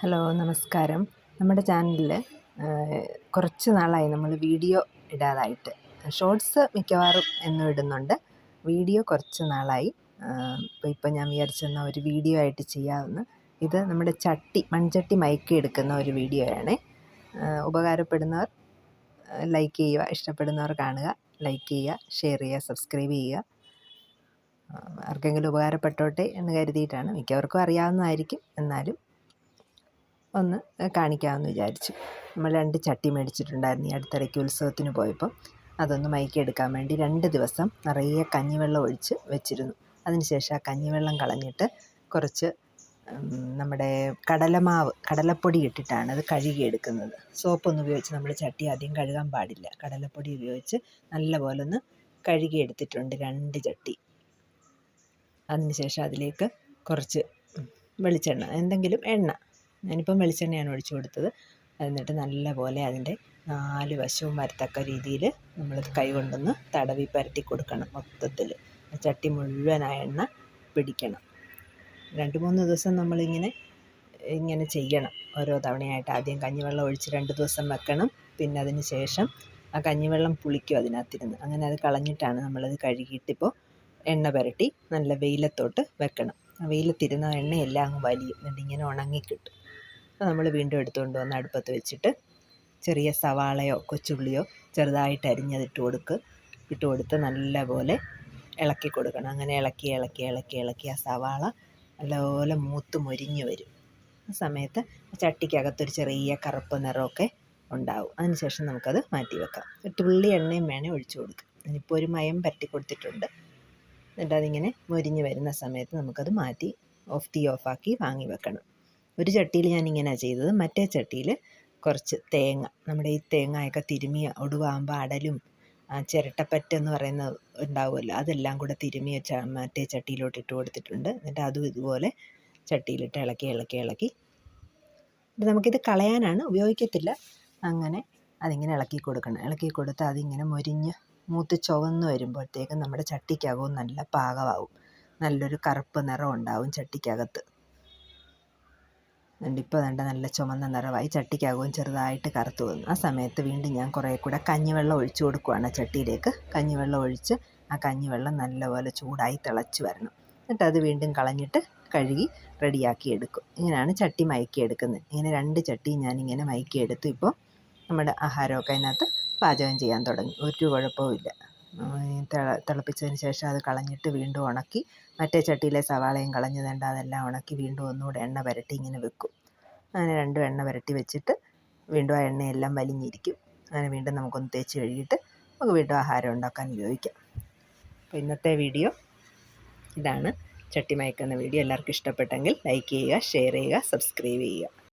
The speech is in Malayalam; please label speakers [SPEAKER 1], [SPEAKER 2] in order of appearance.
[SPEAKER 1] ഹലോ നമസ്കാരം. നമ്മുടെ ചാനലിൽ കുറച്ച് നാളായി നമ്മൾ വീഡിയോ ഇടാതായിട്ട്. ഷോർട്സ് മിക്കവാറും എന്നും ഇടുന്നുണ്ട്. വീഡിയോ കുറച്ച് നാളായി. ഇപ്പോൾ ഇപ്പം ഞാൻ വിചാരിച്ചെന്ന ഒരു വീഡിയോ ആയിട്ട് ചെയ്യാമെന്ന് ഇത് നമ്മുടെ ചട്ടി മൺചട്ടി മയക്കി എടുക്കുന്ന ഒരു വീഡിയോ ആണ് ഉപകാരപ്പെടുന്നവർ ലൈക്ക് ചെയ്യുക. ഇഷ്ടപ്പെടുന്നവർ കാണുക. ലൈക്ക് ചെയ്യുക ഷെയർ ചെയ്യുക സബ്സ്ക്രൈബ് ചെയ്യുക. ആർക്കെങ്കിലും ഉപകാരപ്പെട്ടോട്ടെ എന്ന് കരുതിയിട്ടാണ്. മിക്കവർക്കും അറിയാവുന്നതായിരിക്കും. എന്നാലും ഒന്ന് കാണിക്കാമെന്ന് വിചാരിച്ചു. നമ്മൾ രണ്ട് ചട്ടി മേടിച്ചിട്ടുണ്ടായിരുന്നു ഈ അടുത്തിടയ്ക്ക് ഉത്സവത്തിന് പോയപ്പോൾ. അതൊന്ന് മയക്കിയെടുക്കാൻ വേണ്ടി രണ്ട് ദിവസം നിറയെ കഞ്ഞിവെള്ളം ഒഴിച്ച് വെച്ചിരുന്നു. അതിനുശേഷം ആ കഞ്ഞിവെള്ളം കളഞ്ഞിട്ട് കുറച്ച് നമ്മുടെ കടലമാവ് കടലപ്പൊടി ഇട്ടിട്ടാണ് അത് കഴുകിയെടുക്കുന്നത് സോപ്പൊന്നും ഉപയോഗിച്ച് നമ്മൾ ചട്ടി ആദ്യം കഴുകാൻ പാടില്ല. കടലപ്പൊടി ഉപയോഗിച്ച് നല്ലപോലെ ഒന്ന് കഴുകിയെടുത്തിട്ടുണ്ട് രണ്ട് ചട്ടി. അതിനുശേഷം അതിലേക്ക് കുറച്ച് വെളിച്ചെണ്ണ എന്തെങ്കിലും എണ്ണ ഞാനിപ്പം വെളിച്ചെണ്ണയാണ് ഒഴിച്ചു കൊടുത്തത്. എന്നിട്ട് നല്ലപോലെ അതിന്റെ നാല് വശവും വരത്തക്ക രീതിയിൽ നമ്മൾ കൈ കൊണ്ടൊന്ന് തടവി പരത്തി കൊടുക്കണം മൊത്തത്തിൽ. ചട്ടി മുഴുവൻ ആ എണ്ണ പിടിക്കണം. രണ്ട് മൂന്ന് ദിവസം നമ്മളിങ്ങനെ ഇങ്ങനെ ചെയ്യണം. ഓരോ തവണയായിട്ട് ആദ്യം കഞ്ഞിവെള്ളം ഒഴിച്ച് രണ്ട് ദിവസം വെക്കണം. പിന്നെ അതിന് ശേഷം ആ കഞ്ഞിവെള്ളം പുളിക്കും അതിനകത്തിരുന്ന്. അങ്ങനെ അത് കളഞ്ഞിട്ടാണ് നമ്മളത് കഴുകിയിട്ടിപ്പോൾ എണ്ണ പുരട്ടി നല്ല വെയിലത്തോട്ട് വെക്കണം. വെയിലത്തിരുന്ന എണ്ണയെല്ലാം അങ്ങ് വലിയും. എന്നിട്ട് ഇങ്ങനെ ഉണങ്ങി കിട്ടും അത് നമ്മൾ വീണ്ടും എടുത്തുകൊണ്ട് വന്ന് അടുപ്പത്ത് വെച്ചിട്ട് ചെറിയ സവാളയോ കൊച്ചുള്ളിയോ ചെറുതായിട്ട് അരിഞ്ഞത് ഇട്ട് കൊടുക്ക്. ഇട്ട് കൊടുത്ത് നല്ലപോലെ ഇളക്കി കൊടുക്കണം. അങ്ങനെ ഇളക്കി ഇളക്കി ഇളക്കി ഇളക്കി ആ സവാള നല്ലപോലെ മൂത്ത് മൊരിഞ്ഞ് വരും. ആ സമയത്ത് ചട്ടിക്കകത്തൊരു ചെറിയ കറുപ്പ് നിറമൊക്കെ ഉണ്ടാവും. അതിനുശേഷം നമുക്കത് മാറ്റി വെക്കാം. തുള്ളി എണ്ണയും വേണേൽ ഒഴിച്ചു കൊടുക്കാം. ഞാനിപ്പോൾ ഒരു മയം പരട്ടി കൊടുത്തിട്ടുണ്ട്. എന്നിട്ട് അതിങ്ങനെ മൊരിഞ്ഞ് വരുന്ന സമയത്ത് നമുക്കത് മാറ്റി ഓഫ് തീ ഓഫാക്കി വാങ്ങി വെക്കണം. ഒരു ചട്ടിയിൽ ഞാൻ ഇങ്ങനെയാണ് ചെയ്തത്. മറ്റേ ചട്ടിയിൽ കുറച്ച് തേങ്ങ നമ്മുടെ ഈ തേങ്ങയൊക്കെ തിരുമിയ ഒടുവാകുമ്പോൾ അടലും ചിരട്ടപ്പറ്റെന്ന് പറയുന്ന ഉണ്ടാവുമല്ലോ അതെല്ലാം കൂടെ തിരുമി ച മറ്റേ ചട്ടിയിലോട്ട് ഇട്ട് കൊടുത്തിട്ടുണ്ട്. എന്നിട്ട് അതും ഇതുപോലെ ചട്ടിയിലിട്ട് ഇളക്കി ഇളക്കി ഇളക്കി. നമുക്കിത് കളയാനാണ് ഉപയോഗിക്കത്തില്ല. അങ്ങനെ അതിങ്ങനെ ഇളക്കി കൊടുക്കണം. ഇളക്കി കൊടുത്ത് അതിങ്ങനെ മൊരിഞ്ഞ് മൂത്ത് ചുവന്ന് വരുമ്പോഴത്തേക്കും നമ്മുടെ ചട്ടിക്കകവും നല്ല പാകമാവും. നല്ലൊരു കറുപ്പ് നിറം ഉണ്ടാവും ചട്ടിക്കകത്ത്. എന്നിട്ട് ഇപ്പോൾ വേണ്ട നല്ല ചുമന്ന നിറമായി ചട്ടിക്കകവും ചെറുതായിട്ട് കറുത്തു വന്നു. ആ സമയത്ത് വീണ്ടും ഞാൻ കുറേ കൂടെ കഞ്ഞിവെള്ളം ഒഴിച്ചു കൊടുക്കുകയാണ് ചട്ടിയിലേക്ക്. കഞ്ഞിവെള്ളം ഒഴിച്ച് ആ കഞ്ഞിവെള്ളം നല്ലപോലെ ചൂടായി തിളച്ച് വരണം. എന്നിട്ട് അത് വീണ്ടും കളഞ്ഞിട്ട് കഴുകി റെഡിയാക്കി എടുക്കും. ഇങ്ങനെയാണ് ചട്ടി മയക്കി എടുക്കുന്നത് ഇങ്ങനെ രണ്ട് ചട്ടി ഞാനിങ്ങനെ മയക്കി ഇപ്പോൾ നമ്മുടെ ആഹാരമൊക്കെ അതിനകത്ത് പാചകം ചെയ്യാൻ തുടങ്ങി. ഒരു കുഴപ്പവുമില്ല. തിളപ്പിച്ചതിന് ശേഷം അത് കളഞ്ഞിട്ട് വീണ്ടും ഉണക്കി മറ്റേ ചട്ടിയിലെ സവാളയും കളഞ്ഞ് വേണ്ട അതെല്ലാം ഉണക്കി വീണ്ടും ഒന്നുകൂടെ എണ്ണ പുരട്ടി ഇങ്ങനെ വെക്കും. അങ്ങനെ രണ്ടും എണ്ണ പുരട്ടി വെച്ചിട്ട് വീണ്ടും ആ എണ്ണയെല്ലാം വലിഞ്ഞിരിക്കും. അങ്ങനെ വീണ്ടും നമുക്കൊന്ന് തേച്ച് കഴുകിയിട്ട് നമുക്ക് വീണ്ടും ആഹാരം ഉണ്ടാക്കാൻ ഉപയോഗിക്കാം. അപ്പോൾ ഇന്നത്തെ വീഡിയോ ഇതാണ്. ചട്ടി മയക്കുന്ന വീഡിയോ എല്ലാവർക്കും ഇഷ്ടപ്പെട്ടെങ്കിൽ ലൈക്ക് ചെയ്യുക ഷെയർ ചെയ്യുക സബ്സ്ക്രൈബ് ചെയ്യുക.